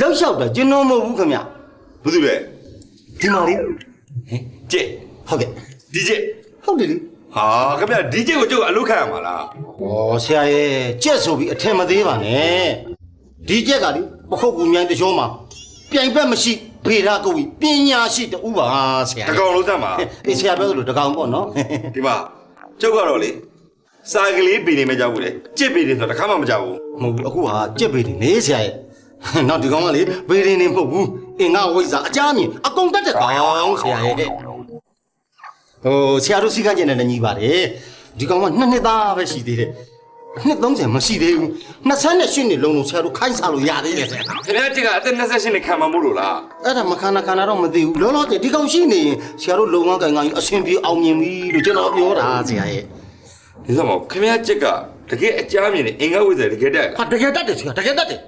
လောက်လျှောက်တာကျွန်တော်မဟုတ်ဘူးခင်ဗျဘာလို့လဲဒီမှာလေးကြက်ဟုတ်ကဲ့ဒီကြက်ဟုတ်တယ်လေဟာခင်ဗျဒီကြက်ကိုကျုပ်ကအလုပ်ခံရမှာလားဩဆရာရဲ့ကြက်ဆိုပြီးအထင်မသေးပါနဲ့ဒီကြက်ကလေပခုတ်ကူမြိုင်းတချိုးမှာပြိုင်ဘက်မရှိဗေဒကုတ်ပြီးပညာရှိတူပါဆရာတကောင်လုံးစမ်းပါအေးဆရာပြောသလိုတကောင်ပေါ့နော်ဒီမှာကျုပ်ကတော့လေစာကလေးပေနေမကြောက်ဘူးလေကြက်ပေနေဆိုတော့တစ်ခါမှမကြောက်ဘူးမဟုတ်ဘူးအခုဟာကြက်ပေနေနေဆရာရဲ့ နောက်ဒီကောင်ကလေပေနေနေမဟုတ်ဘူးအင်္ဂဝိဇ္ဇာအကြမ်းမြင်အကုန်တက်တဲ့ကောင်ဆရာရဲ့ဟိုဆရာတို့စီကကျင်တဲ့ညီပါတယ်ဒီကောင်ကနှစ်နှစ်သားပဲရှိသေးတယ်နှစ်30မရှိသေးဘူး28နှစ်လုံးလုံးဆရာတို့ခိုင်းစားလို့ရသေးတယ်ဆရာခင်ဗျားကြက်ကအသက်28နှစ်ခံမှာမို့လို့လားအဲ့ဒါမခန္ဓာခန္ဓာတော့မသိဘူးလောလောဆယ်ဒီကောင်ရှိနေရင်ဆရာတို့လုံငန်းကင်ကင်ကြီးအဆင်ပြေအောင်မြင်ပြီလို့ကျွန်တော်ပြောတာဆရာရဲ့ဒီစမောခင်ဗျားကြက်ကတကယ်အကြမ်းမြင်နေအင်္ဂဝိဇ္ဇာတကယ်တက်ဟာတကယ်တတ်တယ်ဆရာတကယ်တတ်တယ်